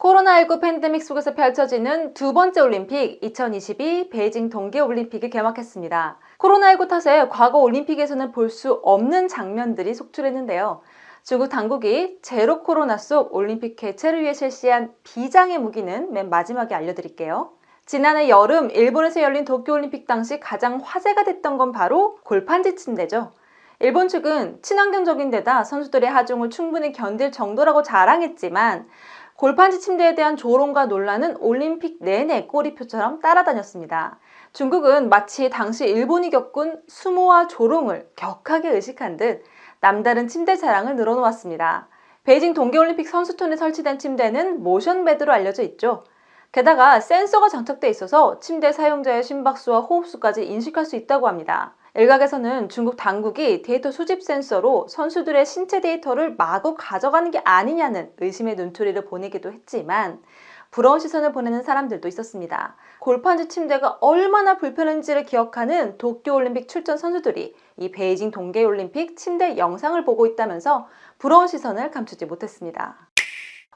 코로나19 팬데믹 속에서 펼쳐지는 두 번째 올림픽 2022 베이징 동계올림픽이 개막했습니다. 코로나19 탓에 과거 올림픽에서는 볼 수 없는 장면들이 속출했는데요. 중국 당국이 제로 코로나 속 올림픽 개최를 위해 실시한 비장의 무기는 맨 마지막에 알려드릴게요. 지난해 여름 일본에서 열린 도쿄올림픽 당시 가장 화제가 됐던 건 바로 골판지 침대죠. 일본 측은 친환경적인 데다 선수들의 하중을 충분히 견딜 정도라고 자랑했지만 골판지 침대에 대한 조롱과 논란은 올림픽 내내 꼬리표처럼 따라다녔습니다. 중국은 마치 당시 일본이 겪은 수모와 조롱을 격하게 의식한 듯 남다른 침대 자랑을 늘어놓았습니다. 베이징 동계올림픽 선수촌에 설치된 침대는 모션 베드로 알려져 있죠. 게다가 센서가 장착돼 있어서 침대 사용자의 심박수와 호흡수까지 인식할 수 있다고 합니다. 일각에서는 중국 당국이 데이터 수집 센서로 선수들의 신체 데이터를 마구 가져가는 게 아니냐는 의심의 눈초리를 보내기도 했지만 부러운 시선을 보내는 사람들도 있었습니다. 골판지 침대가 얼마나 불편한지를 기억하는 도쿄올림픽 출전 선수들이 이 베이징 동계올림픽 침대 영상을 보고 있다면서 부러운 시선을 감추지 못했습니다.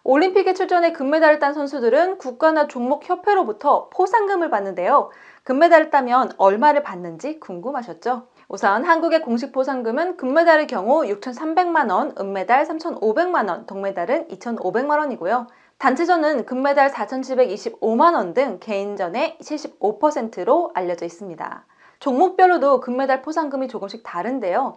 올림픽에 출전해 금메달을 딴 선수들은 국가나 종목 협회로부터 포상금을 받는데요. 금메달을 따면 얼마를 받는지 궁금하셨죠? 우선 한국의 공식 포상금은 금메달의 경우 6,300만 원, 은메달 3,500만 원, 동메달은 2,500만 원이고요. 단체전은 금메달 4,725만 원 등 개인전의 75%로 알려져 있습니다. 종목별로도 금메달 포상금이 조금씩 다른데요.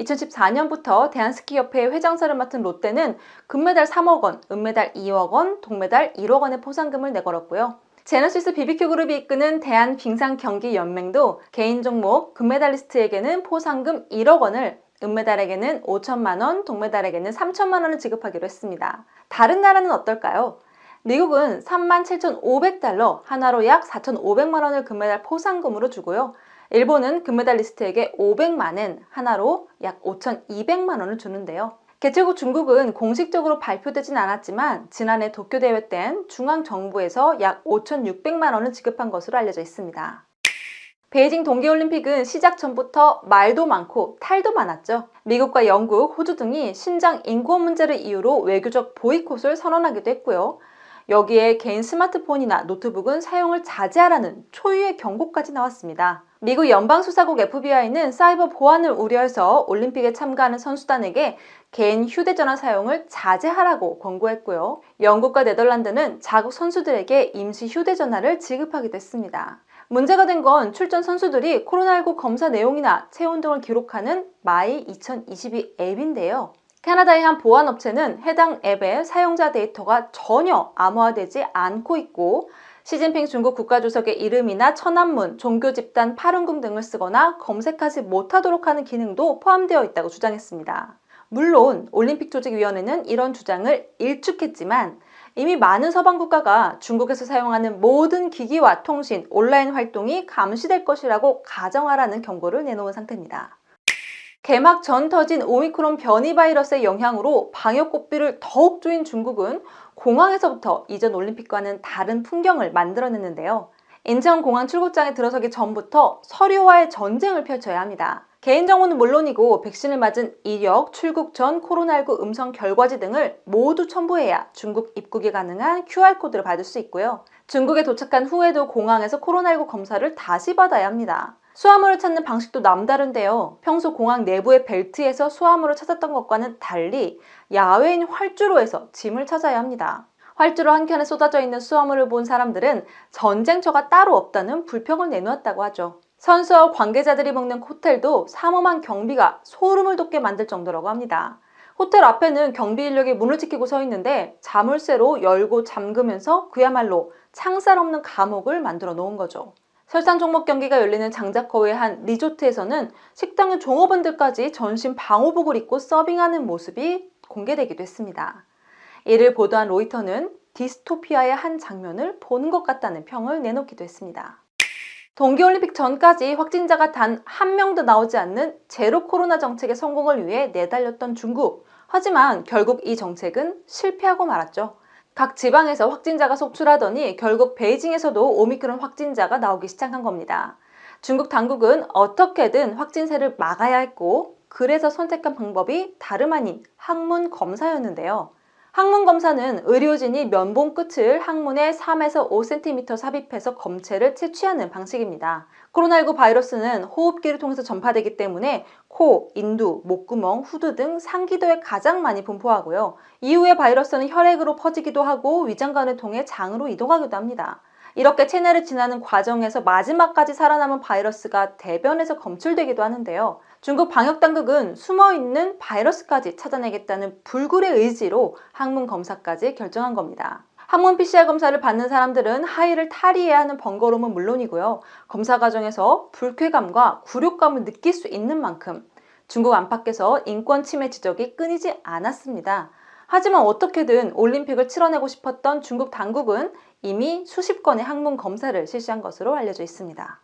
2014년부터 대한스키협회 회장사를 맡은 롯데는 금메달 3억 원, 은메달 2억 원, 동메달 1억 원의 포상금을 내걸었고요. 제너시스 BBQ 그룹이 이끄는 대한 빙상 경기 연맹도 개인 종목 금메달리스트에게는 포상금 1억 원을 은메달에게는 5천만 원, 동메달에게는 3천만 원을 지급하기로 했습니다. 다른 나라는 어떨까요? 미국은 37,500달러, 하나로 약 4,500만 원을 금메달 포상금으로 주고요. 일본은 금메달리스트에게 500만 원, 하나로 약 5,200만 원을 주는데요. 개최국 중국은 공식적으로 발표되진 않았지만 지난해 도쿄 대회 땐 중앙 정부에서 약 5,600만 원을 지급한 것으로 알려져 있습니다. 베이징 동계올림픽은 시작 전부터 말도 많고 탈도 많았죠. 미국과 영국, 호주 등이 신장 인구원 문제를 이유로 외교적 보이콧을 선언하기도 했고요. 여기에 개인 스마트폰이나 노트북은 사용을 자제하라는 초유의 경고까지 나왔습니다. 미국 연방수사국 FBI는 사이버 보안을 우려해서 올림픽에 참가하는 선수단에게 개인 휴대전화 사용을 자제하라고 권고했고요. 영국과 네덜란드는 자국 선수들에게 임시 휴대전화를 지급하기도 했습니다. 문제가 된 건 출전 선수들이 코로나19 검사 내용이나 체온 등을 기록하는 마이 2022 앱인데요. 캐나다의 한 보안업체는 해당 앱의 사용자 데이터가 전혀 암호화되지 않고 있고 시진핑 중국 국가주석의 이름이나 천안문, 종교 집단 파룬궁 등을 쓰거나 검색하지 못하도록 하는 기능도 포함되어 있다고 주장했습니다. 물론 올림픽 조직위원회는 이런 주장을 일축했지만 이미 많은 서방 국가가 중국에서 사용하는 모든 기기와 통신, 온라인 활동이 감시될 것이라고 가정하라는 경고를 내놓은 상태입니다. 개막 전 터진 오미크론 변이 바이러스의 영향으로 방역 고삐를 더욱 조인 중국은 공항에서부터 이전 올림픽과는 다른 풍경을 만들어냈는데요. 인천공항 출국장에 들어서기 전부터 서류와의 전쟁을 펼쳐야 합니다. 개인정보는 물론이고 백신을 맞은 이력, 출국 전 코로나19 음성 결과지 등을 모두 첨부해야 중국 입국이 가능한 QR코드를 받을 수 있고요. 중국에 도착한 후에도 공항에서 코로나19 검사를 다시 받아야 합니다. 수화물을 찾는 방식도 남다른데요. 평소 공항 내부의 벨트에서 수화물을 찾았던 것과는 달리 야외인 활주로에서 짐을 찾아야 합니다. 활주로 한켠에 쏟아져 있는 수화물을 본 사람들은 전쟁터가 따로 없다는 불평을 내놓았다고 하죠. 선수와 관계자들이 묵는 호텔도 삼엄한 경비가 소름을 돋게 만들 정도라고 합니다. 호텔 앞에는 경비 인력이 문을 지키고 서 있는데 자물쇠로 열고 잠그면서 그야말로 창살 없는 감옥을 만들어 놓은 거죠. 설상 종목 경기가 열리는 장자커우의 한 리조트에서는 식당의 종업원들까지 전신 방호복을 입고 서빙하는 모습이 공개되기도 했습니다. 이를 보도한 로이터는 디스토피아의 한 장면을 보는 것 같다는 평을 내놓기도 했습니다. 동계올림픽 전까지 확진자가 단 한 명도 나오지 않는 제로 코로나 정책의 성공을 위해 내달렸던 중국. 하지만 결국 이 정책은 실패하고 말았죠. 각 지방에서 확진자가 속출하더니 결국 베이징에서도 오미크론 확진자가 나오기 시작한 겁니다. 중국 당국은 어떻게든 확진세를 막아야 했고 그래서 선택한 방법이 다름 아닌 항문 검사였는데요. 항문 검사는 의료진이 면봉 끝을 항문에 3에서 5cm 삽입해서 검체를 채취하는 방식입니다. 코로나19 바이러스는 호흡기를 통해서 전파되기 때문에 코, 인두, 목구멍, 후두 등 상기도에 가장 많이 분포하고요. 이후에 바이러스는 혈액으로 퍼지기도 하고 위장관을 통해 장으로 이동하기도 합니다. 이렇게 체내를 지나는 과정에서 마지막까지 살아남은 바이러스가 대변에서 검출되기도 하는데요. 중국 방역당국은 숨어있는 바이러스까지 찾아내겠다는 불굴의 의지로 항문 검사까지 결정한 겁니다. 항문 PCR 검사를 받는 사람들은 하의를 탈의해야 하는 번거로움은 물론이고요. 검사 과정에서 불쾌감과 굴욕감을 느낄 수 있는 만큼 중국 안팎에서 인권 침해 지적이 끊이지 않았습니다. 하지만 어떻게든 올림픽을 치러내고 싶었던 중국 당국은 이미 수십 건의 항문 검사를 실시한 것으로 알려져 있습니다.